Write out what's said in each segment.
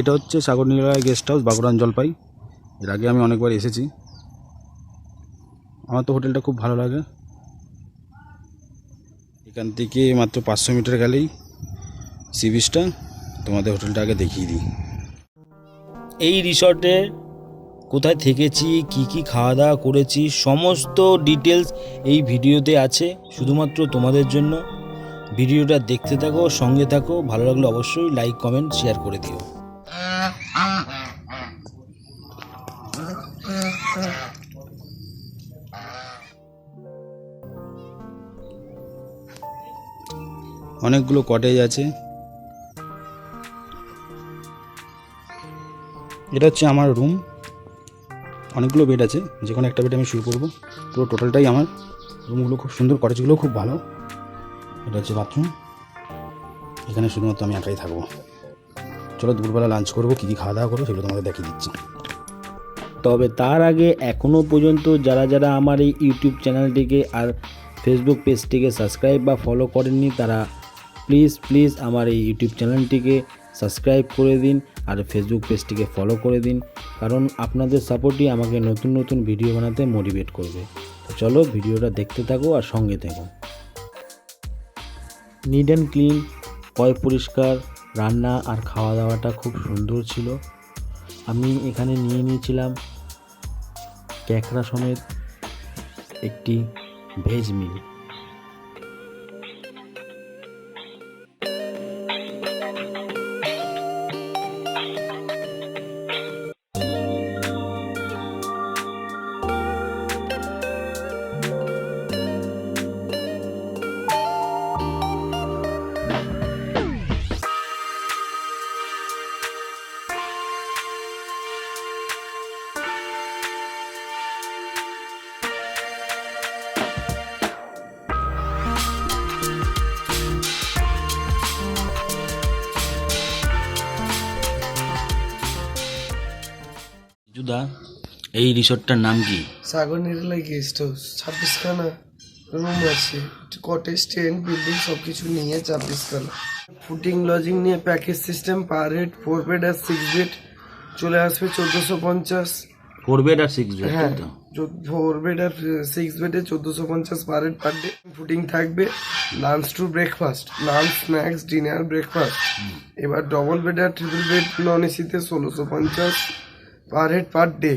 এটা হচ্ছে সাগরনীলা guest house বাগুড়ান জলপাই। এর আগে আমি অনেকবার এসেছি। আমার তো হোটেলটা খুব ভালো লাগে। এখান থেকে মাত্র পাঁচশো মিটার গেলেই সি বিচটা তোমাদের হোটেলটা আগে দেখিয়ে দিই। এই রিসর্টে কোথায় থেকেছি, কি কি খাওয়া দাওয়া করেছি, সমস্ত ডিটেলস এই ভিডিওতে আছে। শুধুমাত্র তোমাদের জন্য। ভিডিওটা দেখতে থাকো, সঙ্গে থাকো। ভালো লাগলে অবশ্যই লাইক কমেন্ট শেয়ার করে দিও। অনেকগুলো কটেজ আছে। এটা হচ্ছে আমার রুম অনেকগুলো বেড আছে যে কোনো একটা বেড আমি শুরু পড়ব পুরো টোটালটাই আমার। রুমগুলো খুব সুন্দর কটেজগুলো খুব ভালো। এটা হচ্ছে বাথরুম এখানে শুধুমাত্র আমি একাই থাকব। চলো দুপুরবেলা লাঞ্চ করব, কী কী খাওয়া দাওয়া করব সেগুলো তোমাদের দেখিয়ে দিচ্ছি। তবে তার আগে এখনও পর্যন্ত যারা যারা আমার এই ইউটিউব চ্যানেলটিকে আর ফেসবুক পেজটিকে সাবস্ক্রাইব বা ফলো করেননি, তারা প্লিজ প্লিজ আমার এই ইউটিউব চ্যানেলটিকে সাবস্ক্রাইব করে দিন আর ফেসবুক পেজটিকে ফলো করে দিন, কারণ আপনাদের সাপোর্টই আমাকে নতুন নতুন ভিডিও বানাতে মোটিভেট করবে। তো চলো ভিডিওটা দেখতে থাকো আর সঙ্গে থাকো। নিড অ্যান্ড ক্লিন পয় পরিষ্কার, রান্না আর খাওয়া দাওয়াটা খুব সুন্দর ছিল। আমি এখানে নিয়ে নিয়েছিলাম ক্যাকড়া সমেত একটি ভেজ মিল জুদা এই রিসর্টটার নাম কি? সাগর নিরলা গেস্ট হাউস ছাব্বিশখানা রুম আছে। কটেজ টেন্ট বিল্ডিং সব কিছু নিয়ে ছাব্বিশখানা। ফুটিং লজিং নিয়ে package system per head four bed আর সিক্স বেড চলে আসবে চোদ্দোশো পঞ্চাশ। ফোর বেড আর সিক্স বেড হ্যাঁ ফোর বেড আর সিক্স বেডে চোদ্দোশো পঞ্চাশ per head per day fooding থাকবে lunch to breakfast lunch snacks dinner breakfast এবার ডবল বেড আর ট্রিপল বেড নন এসিতে ষোলোশো পঞ্চাশ। পার হেড পার ডে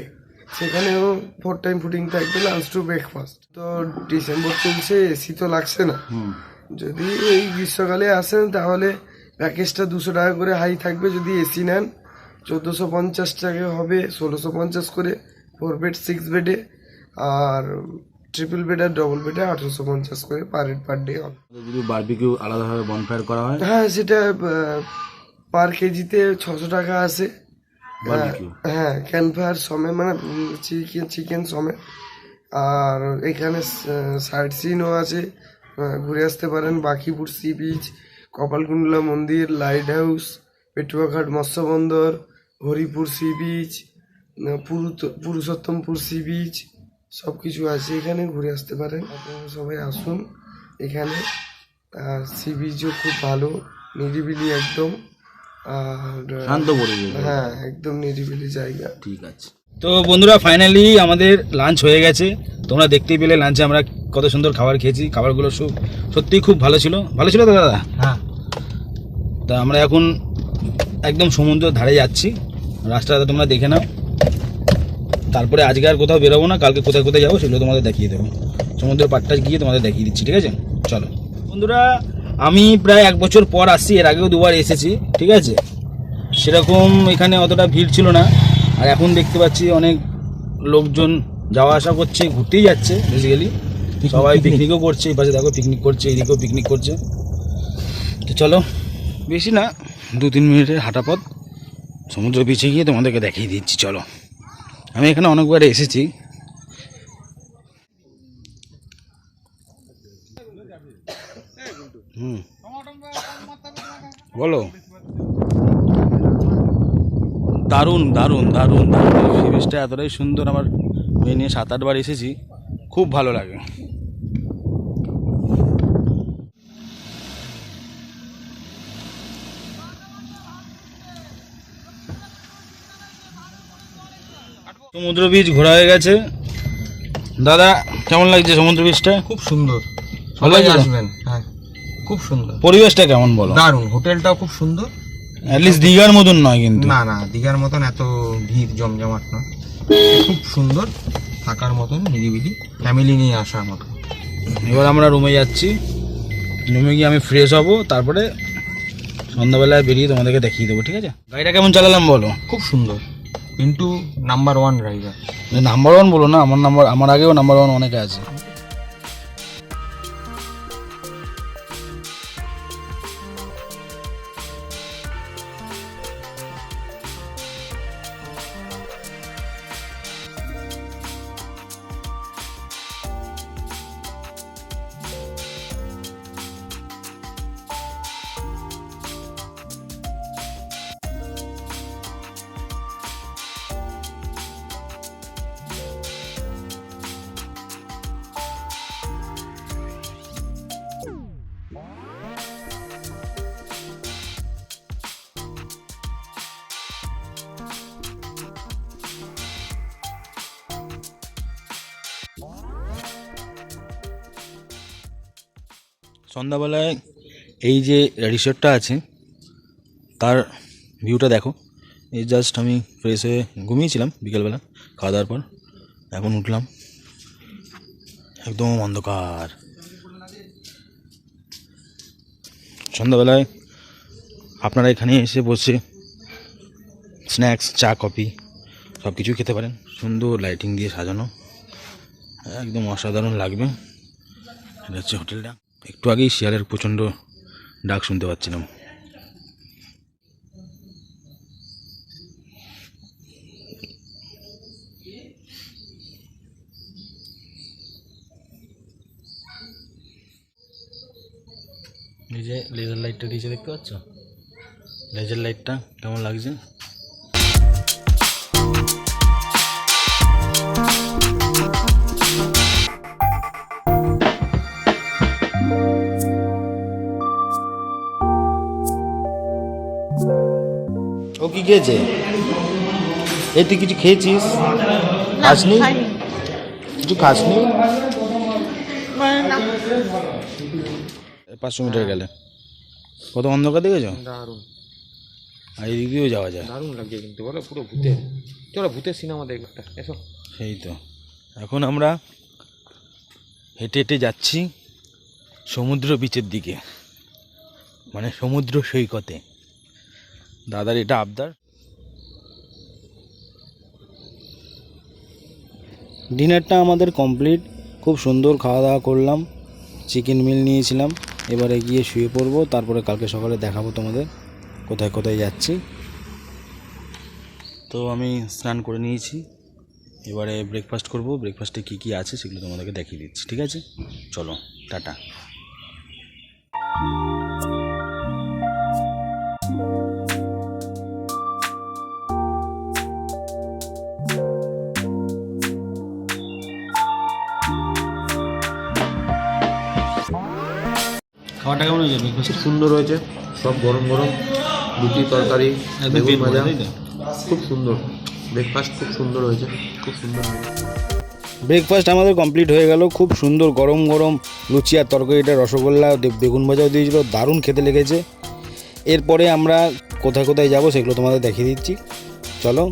সেখানেও ফোর টাইম ফুডিং থাকবে লাঞ্চ টু ব্রেকফাস্ট তো ডিসেম্বর চলছে এসি তো লাগছে না। যদি এই গ্রীষ্মকালে আসেন তাহলে প্যাকেজটা দুশো টাকা করে হাই থাকবে যদি এসি নেন। চোদ্দোশো পঞ্চাশ টাকা হবে ষোলোশো পঞ্চাশ করে ফোর বেড সিক্স বেডে আর ট্রিপল বেড আর ডবল বেডে আঠারোশো পঞ্চাশ করে পার হেড পার ডে হবে। যদি বারবিকিউ আলাদাভাবে বনফায়ার করা হয়? হ্যাঁ সেটা পার কেজিতে ছশো টাকা আছে হ্যাঁ ক্যানভার সমে মানে চিকেন চিকেন সমে আর এখানে সাইড সিনও আছে। ঘুরে আসতে পারেন বাকিপুর সি বিচ কপালকুণ্ডলা মন্দির লাইট হাউস পেটুয়াঘাট মৎস্য বন্দর Haripur sea beach Purushottampur sea beach সব কিছু আছে এখানে, ঘুরে আসতে পারেন। আপনারা সবাই আসুন এখানে। আর সি বিচও খুব ভালো, নিরিবিলি একদম। আর শান্ত পরিবেশ হ্যাঁ একদম নিরিবিলি জায়গা। ঠিক আছে। তো বন্ধুরা ফাইনালি আমাদের লাঞ্চ হয়ে গেছে। তোমরা দেখতেই পেলে লাঞ্চে আমরা কত সুন্দর খাবার খেয়েছি। খাবারগুলো সব সত্যিই খুব ভালো ছিল। ভালো ছিল তো দাদা? হ্যাঁ। তা আমরা এখন একদম সমুদ্রের ধারে যাচ্ছি। রাস্তাটা তোমরা দেখে নাও। তারপরে আজকে আর কোথাও বেরোবো না। কালকে কোথায় কোথায় যাব সেগুলো তোমাদের দেখিয়ে দেবো। সমুদ্রের পাড়টা গিয়ে তোমাদের দেখিয়ে দিচ্ছি ঠিক আছে? চলো। বন্ধুরা আমি প্রায় এক বছর পর আসছি, এর আগেও দুবার এসেছি, ঠিক আছে? সেরকম এখানে অতটা ভিড় ছিল না। আর এখন দেখতে পাচ্ছি অনেক লোকজন যাওয়া আসা করছে, ঘুরতেই যাচ্ছে বেসিক্যালি সবাই পিকনিকও করছে, এই পাশে দেখো পিকনিক করছে, এদিকেও পিকনিক করছে। তো চলো, বেশি না, দু তিন মিনিটের হাঁটা পথ সমুদ্র পিছিয়ে গিয়ে তোমাদেরকে দেখিয়ে দিচ্ছি, চলো। আমি এখানে অনেকবার এসেছি হুম। বলো। দারুণ দারুণ দারুণ দারুণ। সি বিচটা এতটাই সুন্দর আমার মেয়ে নিয়ে সাত আটবার এসেছি। খুব ভালো লাগে। সমুদ্র বীচ ঘোরা হয়ে গেছে। দাদা কেমন লাগছে সমুদ্র বীচটা খুব সুন্দর। ভালো সবাই লাগছে আসবেন। খুব সুন্দর। পরিবেশটা কেমন বলো? দারুণ হোটেলটাও খুব সুন্দর। অ্যাটলিস্ট দীঘার মতন নয় কিন্তু। না না দীঘার মতন এত ভিড় জমজমাট না খুব সুন্দর থাকার মতন নিরিবিলি ফ্যামিলি নিয়ে আসার মতো এবার আমরা রুমে যাচ্ছি। রুমে গিয়ে আমি ফ্রেশ হব তারপরে সন্ধ্যাবেলায় বেরিয়ে তোমাদেরকে দেখিয়ে দেবো ঠিক আছে? গাড়িটা কেমন চালালাম বলো? খুব সুন্দর। Pintu number one driver number one বলো না আমার নাম্বার আমার আগেও নাম্বার ওয়ান অনেকে আছে। সন্ধ্যাবেলায় এই যে রিসোর্টটা আছে, তার ভিউটা দেখো। এই জাস্ট আমি ফ্রেশ হয়ে ঘুমিয়েছিলাম বিকেলবেলা খাওয়া দাওয়ার পর। এখন উঠলাম। একদম অন্ধকার। সন্ধ্যাবেলায় আপনারা এখানে এসে বসে স্ন্যাক্স চা কফি সব কিছু খেতে পারেন। সুন্দর লাইটিং দিয়ে সাজানো। একদম অসাধারণ লাগবে। এটা হচ্ছে হোটেলটা একটু আগেই শিয়ালের প্রচণ্ড ডাক শুনতে পাচ্ছিলাম। এই যে লেজার লাইটটা দিয়েছে, দেখতে পাচ্ছ? লেজার লাইটটা কেমন লাগছে? কি এই তুই কিছু খেয়েছিস? খাসনি? কিছু খাসনি? পাঁচশো মিটার গেলে। কত অন্ধকার দেখেছ? দারুণ। আর এদিক দিয়েও যাওয়া যায়। দারুণ লাগছে কিন্তু বলো পুরো ভূতের। চলো ভূতের সিনেমা দেখব একটা। এসো। সেই তো। এখন আমরা হেঁটে হেঁটে যাচ্ছি সমুদ্র বিচের দিকে মানে সমুদ্র সৈকতে। দাদার এটা আবদার। ডিনারটা আমাদের কমপ্লিট। খুব সুন্দর খাওয়া দাওয়া করলাম। চিকেন মিল নিয়েছিলাম। এবারে গিয়ে শুয়ে পড়ব, তারপরে কালকে সকালে দেখাবো তোমাদের কোথায় কোথায় যাচ্ছি। তো আমি স্নান করে নিয়েছি। এবারে ব্রেকফাস্ট করব। ব্রেকফাস্টে কী কী আছে সেগুলো তোমাদেরকে দেখিয়ে দিচ্ছি, ঠিক আছে? চলো, টাটা। খাওয়াটা কেমন হয়েছে ব্রেকফাস্ট সুন্দর হয়েছে। সব গরম গরম রুটি তরকারি বেগুন ভাজা। খুব সুন্দর। ব্রেকফাস্ট খুব সুন্দর হয়েছে। খুব সুন্দর ব্রেকফাস্ট আমাদের কমপ্লিট হয়ে গেল। খুব সুন্দর গরম গরম লুচি আর তরকারিটা রসগোল্লা বেগুন ভাজাও দিয়েছিল। দারুণ খেতে লেগেছে। এরপরে আমরা কোথায় কোথায় যাব সেগুলো তোমাদের দেখিয়ে দিচ্ছি। চলো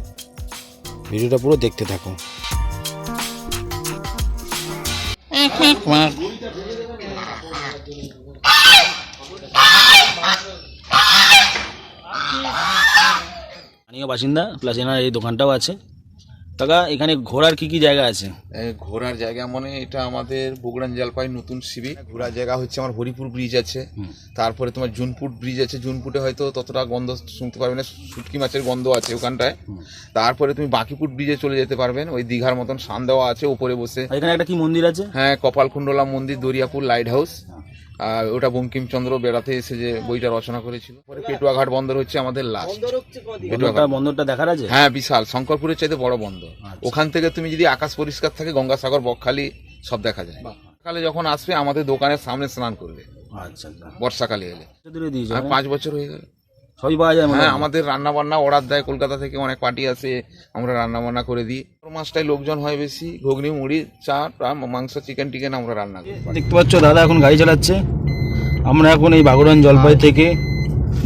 ভিডিওটা পুরো দেখতে থাকো। স্থানীয় বাসিন্দা প্লাস এনার এই দোকানটাও আছে। কাকা এখানে ঘোরার কি কি জায়গা আছে? ঘোরার জায়গা মানে এটা আমাদের বগুড়ান জলপাই নতুন শিবি ঘোরার জায়গা হচ্ছে আমার হরিপুর ব্রিজ আছে। তারপরে তোমার জুনপুট ব্রিজ আছে। জুনপুটে হয়তো ততটা গন্ধ শুনতে পারবে না শুটকি মাছের গন্ধ আছে ওখানটায়। তারপরে তুমি বাঁকিপুট ব্রিজে চলে যেতে পারবেন। ওই দীঘার মতন সান দেওয়া আছে উপরে বসে। এখানে একটা কি মন্দির আছে? হ্যাঁ কপালকুণ্ডলা মন্দির দরিয়াপুর লাইট হাউস আর ওটা বঙ্কিমচন্দ্র বেড়াতে এসে যে বইটা রচনা করেছিল। পরে পেটুয়াঘাট বন্দর হচ্ছে আমাদের লাস্ট পেটুয়াঘাট বন্দরটা দেখার আছে? হ্যাঁ বিশাল। শঙ্করপুরের চাইতে বড় বন্দর। আচ্ছা। ওখান থেকে তুমি যদি আকাশ পরিষ্কার থাকে গঙ্গাসাগর বকখালি সব দেখা যায়। সকালে যখন আসবে আমাদের দোকানের সামনে স্নান করবে। আচ্ছা বর্ষাকালে এলে। কত দূরে দিয়েছে আর পাঁচ বছর হয়ে গেল। সবই পাওয়া যায় হ্যাঁ আমাদের রান্না বান্না অর্ডার দেয় কলকাতা থেকে অনেক পার্টি আসে আমরা রান্না বান্না করে দিই। মাসটায় লোকজন হয় বেশি ঘুগনি মুড়ি চা টা, মাংস চিকেন টিকেন আমরা রান্না করি। দেখতে পাচ্ছ দাদা এখন গাড়ি চালাচ্ছে। আমরা এখন এই বাগুড়ান জলপাই থেকে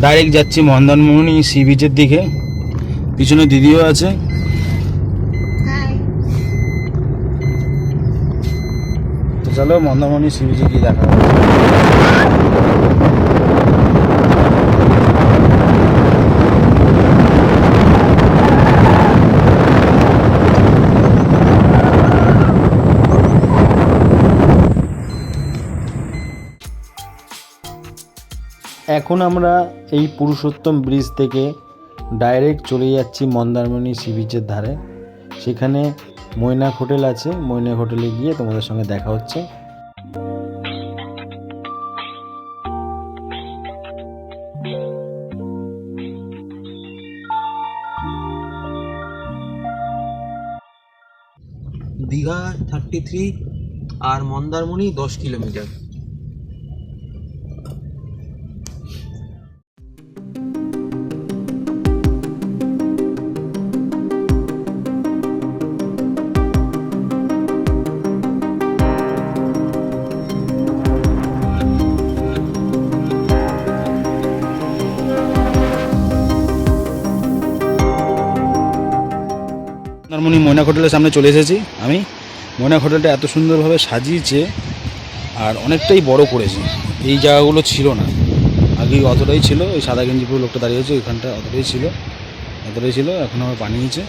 ডাইরেক্ট যাচ্ছি মন্দারমণি সি বিচের দিকে। পিছনে দিদিও আছে। তো চলো মন্দারমণি সি বিচে গিয়ে দেখা এখন আমরা এই পুরুষোত্তম ব্রিজ থেকে ডাইরেক্ট চলে যাচ্ছি মন্দারমণি সি বিচের ধারে। সেখানে মৈনাক হোটেল আছে। মৈনাক হোটেলে গিয়ে তোমাদের সঙ্গে দেখা হচ্ছে। দীঘা থার্টি থ্রি আর মন্দারমণি দশ কিলোমিটার। মন্দারমণি ময়নাক হোটেলের সামনে চলে এসেছি আমি। ময়নাক হোটেলটা এত সুন্দরভাবে সাজিয়েছে আর অনেকটাই বড় করেছে। এই জায়গাগুলো ছিল না। আগে অতটাই ছিল। ওই সাদা গেঞ্জি পুরো লোকটা দাঁড়িয়েছে ওইখানটা অতটাই ছিল। অতটাই ছিল, এখন আবার বানিয়েছে।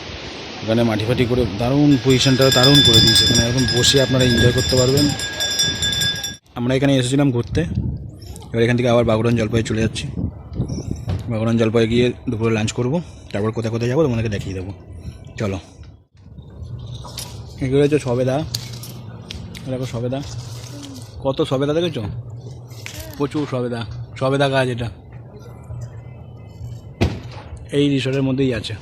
ওখানে মাটি ফাটি করে দারুণ পজিশনটা দারুণ করে দিয়েছে। এখানে এখন বসে আপনারা এনজয় করতে পারবেন। আমরা এখানে এসেছিলাম ঘুরতে। এবার এখান থেকে আবার বাগুড়ান জলপাই চলে যাচ্ছি। বাগুড়ান জলপাই গিয়ে দুপুরে লাঞ্চ করব। তারপর কোথায় কোথায় যাব তোমাদেরকে দেখিয়ে দেবো। চলো। এগুলো হচ্ছে সবেদা। দেখো সবেদা। কত সবেদা দেখেছ? প্রচুর সবেদা। সবেদা গাছ এটা। এই রিসোর্টের মধ্যেই আছে।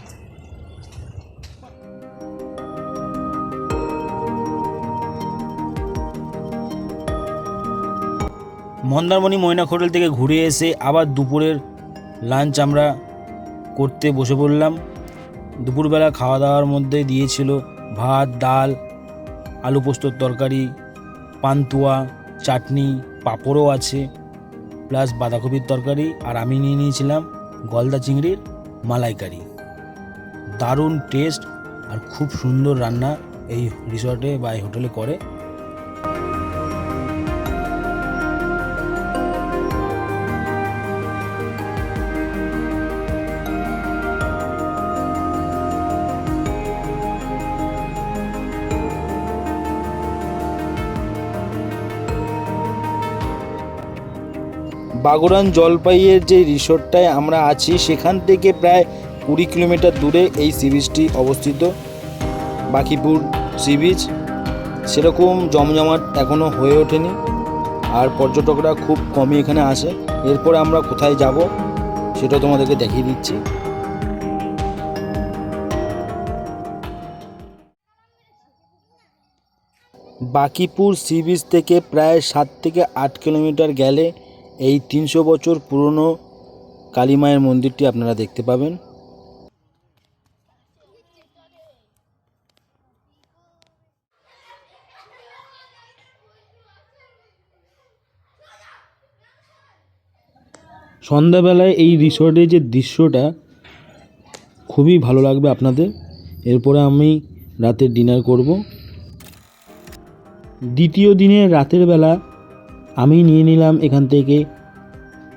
মন্দারমণি ময়নাক হোটেল থেকে ঘুরে এসে আবার দুপুরের লাঞ্চ আমরা করতে বসে পড়লাম। দুপুরবেলা খাওয়া দাওয়ার মধ্যে দিয়েছিল ভাত, ডাল, আলু পোস্তর তরকারি, পান্তুয়া, চাটনি, পাঁপড়ও আছে প্লাস বাঁধাকপির তরকারি আর আমি নিয়ে নিয়েছিলাম গলদা চিংড়ির মালাইকারি। দারুণ টেস্ট আর খুব সুন্দর রান্না এই রিসর্টে বা এই হোটেলে করে। বাগুড়ান জলপাইয়ের যে রিসোর্টটায় আমরা আছি, সেখান থেকে প্রায় কুড়ি কিলোমিটার দূরে এই সি বিচটি অবস্থিত। বাকিপুর সি বিচ সেরকম জমজমাট এখনও হয়ে ওঠেনি আর পর্যটকরা খুব কমই এখানে আসে। এরপরে আমরা কোথায় যাব সেটা তোমাদেরকে দেখিয়ে দিচ্ছি। বাকিপুর সি বিচ থেকে প্রায় সাত থেকে আট কিলোমিটার গেলে এই তিনশো বছর পুরনো কালীমায়ের মন্দিরটি আপনারা দেখতে পাবেন। সন্ধ্যাবেলায় এই রিসর্টের যে দৃশ্যটা, খুবই ভালো লাগবে আপনাদের। এরপরে আমি রাতের ডিনার করব। দ্বিতীয় দিনে রাতের বেলা আমি নিয়ে নিলাম এখান থেকে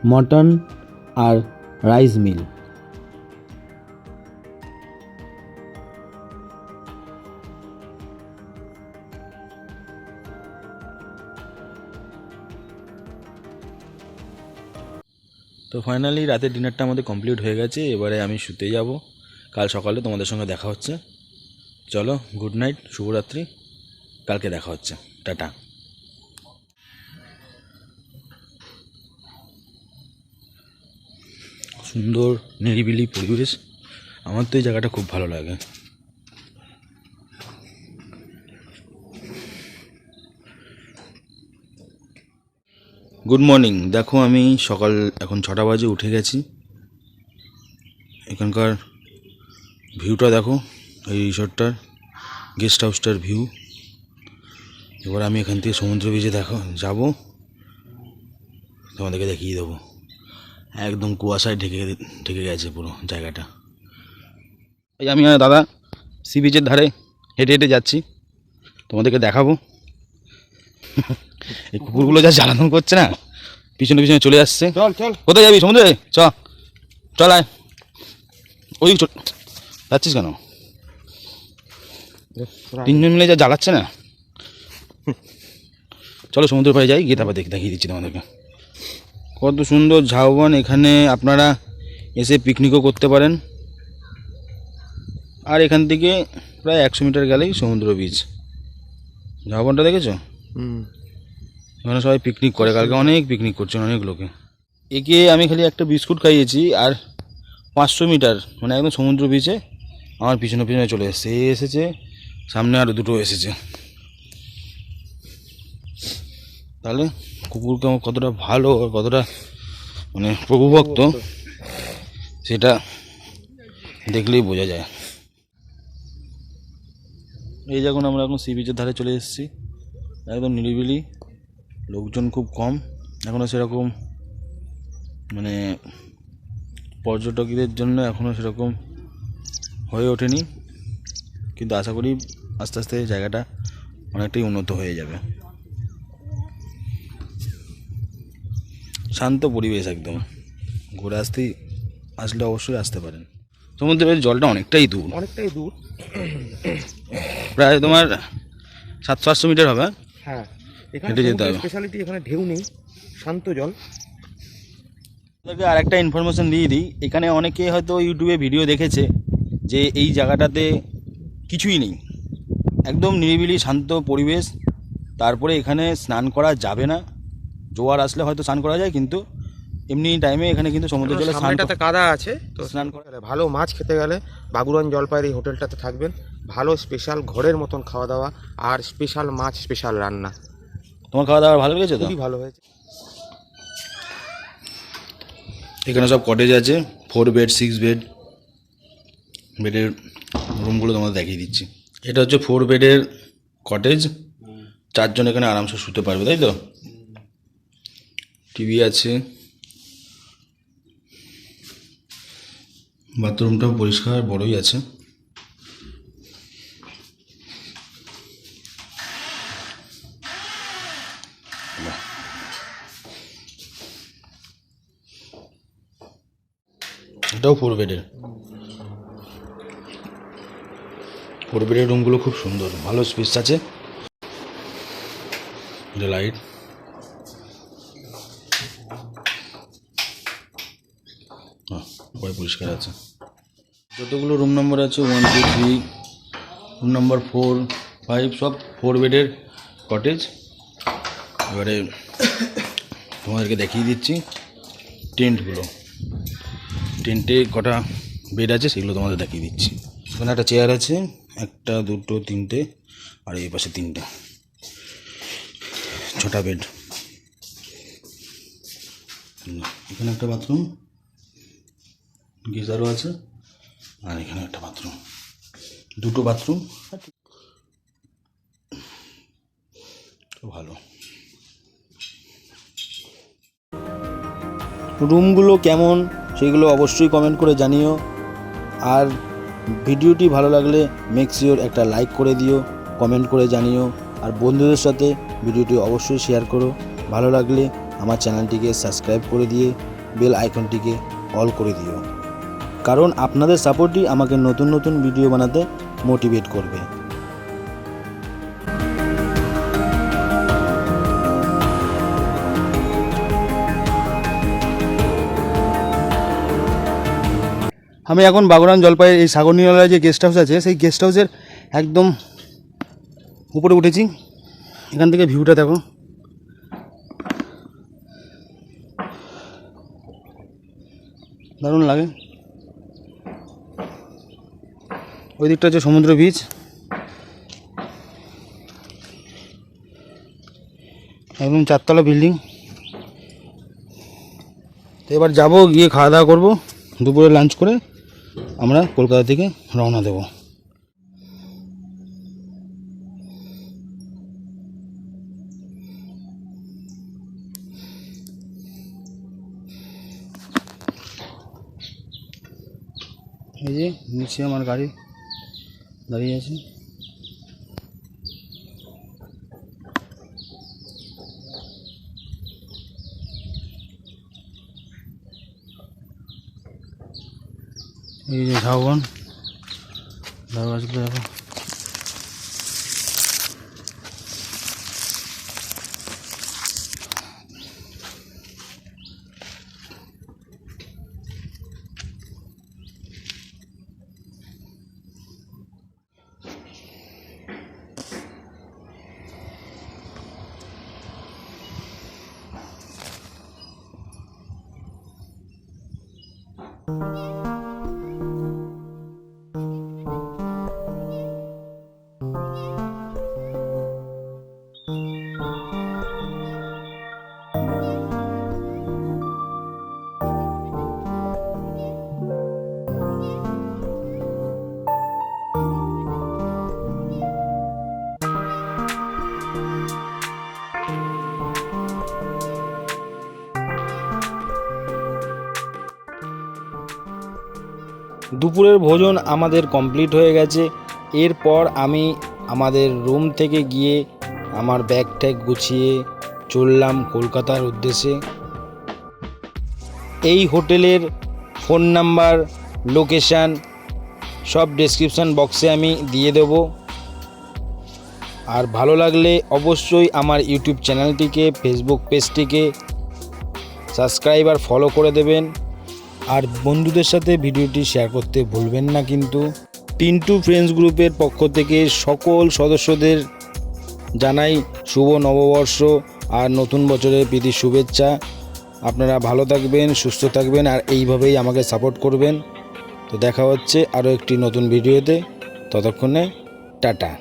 মটন আর রাইস মিল। তো ফাইনালি রাতের ডিনারটা আমাদের কমপ্লিট হয়ে গেছে, এবারে আমি শুতে যাব। কাল সকালে তোমাদের সঙ্গে দেখা হচ্ছে। চলো, গুড নাইট, শুভরাত্রি। কালকে দেখা হচ্ছে। টাটা। সুন্দর, নিরিবিলি পরিবেশ। আমার তো এই জায়গাটা খুব ভালো লাগে। গুড মর্নিং দেখো, আমি সকাল এখন ছটা বাজে, উঠে গেছি। এখানকার ভিউটা দেখো, এই রিসর্টটার গেস্ট হাউসটার ভিউ এবার আমি এখান থেকে সমুদ্র বিচে দেখো, যাব। তোমাদেরকে দেখিয়ে দেবো। একদম কুয়াশায় ঢেকে ঢেকে গেছে পুরো জায়গাটা। এই আমি আর দাদা সি বিচের ধারে হেঁটে হেঁটে যাচ্ছি। তোমাদেরকে দেখাবো। এই কুকুরগুলো যা জ্বালাতন করছে না পিছনে পিছনে চলে আসছে। চল চল। কোথায় যাবি সমুদ্রে? চ চল আয়। ওই যাচ্ছিস কেন? তিনজন মিলে যা জ্বালাচ্ছে না। চলো সমুদ্রের পাড়ে যাই গিয়ে তারপর দেখে দেখিয়ে দিচ্ছি তোমাদেরকে। কত সুন্দর ঝাউবন এখানে আপনারা এসে পিকনিকও করতে পারেন। আর এখান থেকে প্রায় একশো মিটার গেলেই সমুদ্র বীচ ঝাউবনটা দেখেছ? হুম। এখানে সবাই পিকনিক করে কালকে অনেক পিকনিক করছেন অনেক লোকে। একে আমি খালি একটা বিস্কুট খাইয়েছি আর পাঁচশো মিটার মানে একদম সমুদ্র বিচে আমার পিছনে পিছনে চলে এসেছে এ এসেছে সামনে আরও দুটো এসেছে। তাহলে কুকুরকে আমার কতটা ভালো, কতটা মানে প্রভুভক্ত, সেটা দেখলেই বোঝা যায়। এই যখন আমরা এখন সি বিচের ধারে চলে এসেছি। একদম নিরিবিলি, লোকজন খুব কম। এখনও সেরকম মানে পর্যটকদের জন্য এখনও সেরকম হয়ে ওঠেনি। কিন্তু আশা করি আস্তে আস্তে জায়গাটা অনেকটাই উন্নত হয়ে যাবে। শান্ত পরিবেশ একদম। ঘুরে আসতেই আসলে অবশ্যই আসতে পারেন। সমুদ্রের জলটা অনেকটাই দূর। অনেকটাই দূর। প্রায় তোমার সাতশো আটশো মিটার হবে। হ্যাঁ। হেঁটে যেতে হবে। স্পেশালিটি এখানে ঢেউ নেই শান্ত জল। আপনাকে আর একটা ইনফরমেশন দিয়ে দিই। এখানে অনেকে হয়তো ইউটিউবে ভিডিও দেখেছে যে এই জায়গাটাতে কিছুই নেই। একদম নিরিবিলি শান্ত পরিবেশ। তারপরে এখানে স্নান করা যাবে না। জোয়ার আসলে হয়তো স্নান করা যায় কিন্তু এমনি টাইমে এখানে কিন্তু সমুদ্র জলে স্নানটাতে কাদা আছে তো স্নান করা ভালো মাছ খেতে গেলে বাগুরান জলপাইয়ের এই হোটেলটাতে থাকবেন। ভালো স্পেশাল ঘরের মতন খাওয়া দাওয়া আর স্পেশাল মাছ স্পেশাল রান্না। তোমার খাওয়া দাওয়া ভালো লেগেছে তো? খুবই ভালো হয়েছে। এখানে সব কটেজ আছে ফোর বেড সিক্স বেড বেডের রুমগুলো তোমাদের দেখিয়ে দিচ্ছি। এটা হচ্ছে ফোর বেডের কটেজ চারজন এখানে আরামসে শুতে পারবে তাই তো? টিভি আছে। বাথরুমটাও পরিষ্কার, বড়ই আছে। এটাও ফোর বেডের ফোর বেডের রুমগুলো খুব সুন্দর, ভালো স্পেস আছে। লাইট সবাই পরিষ্কার আছে। যতগুলো রুম নম্বর আছে one two three room number four five সব ফোর বেডের কটেজ এবারে তোমাদেরকে দেখিয়ে দিচ্ছি টেন্টগুলো টেন্টে কটা বেড আছে সেগুলো তোমাদের দেখিয়ে দিচ্ছি। এখানে একটা চেয়ার আছে, একটা, দুটো, তিনটে, আর এই পাশে তিনটে। ছটা বেড এখানে একটা বাথরুম গিজারও আছে। আর এখানে একটা বাথরুম। দুটো বাথরুম। ভালো। রুমগুলো কেমন, সেগুলো অবশ্যই কমেন্ট করে জানিও। আর ভিডিওটি ভালো লাগলে মেক শিওর একটা লাইক করে দিও কমেন্ট করে জানিও। আর বন্ধুদের সাথে ভিডিওটি অবশ্যই শেয়ার করো। ভালো লাগলে আমার চ্যানেলটিকে সাবস্ক্রাইব করে দিয়ে বেল আইকনটিকে অল করে দিও। কারণ আপনাদের সাপোর্টই আমাকে নতুন নতুন ভিডিও বানাতে মোটিভেট করবে। আমি এখন বাগুরান জলপাইয়ের এই সাগর নীলালয় যে গেস্ট হাউস আছে, সেই গেস্ট হাউসের একদম উপরে উঠেছি। এখান থেকে ভিউটা দেখো। দারুণ লাগে। ওই দিকটা হচ্ছে সমুদ্র বীচ একদম চারতলা বিল্ডিং তো এবার যাব, গিয়ে খাওয়া দাওয়া করব। দুপুরে লাঞ্চ করে আমরা কলকাতা থেকে রওনা দেব। এই যে নিচে আমার গাড়ি। দাঁড়িয়ে আছে এই যে ঝাউবন ঝাউ গাছগুলো দেখো দুপুরের ভোজন আমাদের কমপ্লিট হয়ে গেছে। এরপর আমি আমাদের রুম থেকে গিয়ে আমার ব্যাগ ট্যাগ গুছিয়ে চললাম কলকাতার উদ্দেশ্যে। এই হোটেলের ফোন নাম্বার, লোকেশান সব ডেসক্রিপশান বক্সে আমি দিয়ে দেব। আর ভালো লাগলে অবশ্যই আমার ইউটিউব চ্যানেলটিকে, ফেসবুক পেজটিকে সাবস্ক্রাইব আর ফলো করে দেবেন। আর বন্ধুদের সাথে ভিডিওটি শেয়ার করতে ভুলবেন না কিন্তু পিন্টু ফ্রেন্ডস গ্রুপের পক্ষ থেকে সকল সদস্যদের জানাই শুভ নববর্ষ আর নতুন বছরের প্রীতি শুভেচ্ছা। আপনারা ভালো থাকবেন, সুস্থ থাকবেন আর এইভাবেই আমাকে সাপোর্ট করবেন। তো দেখা হচ্ছে আরও একটি নতুন ভিডিওতে। ততক্ষণে টাটা।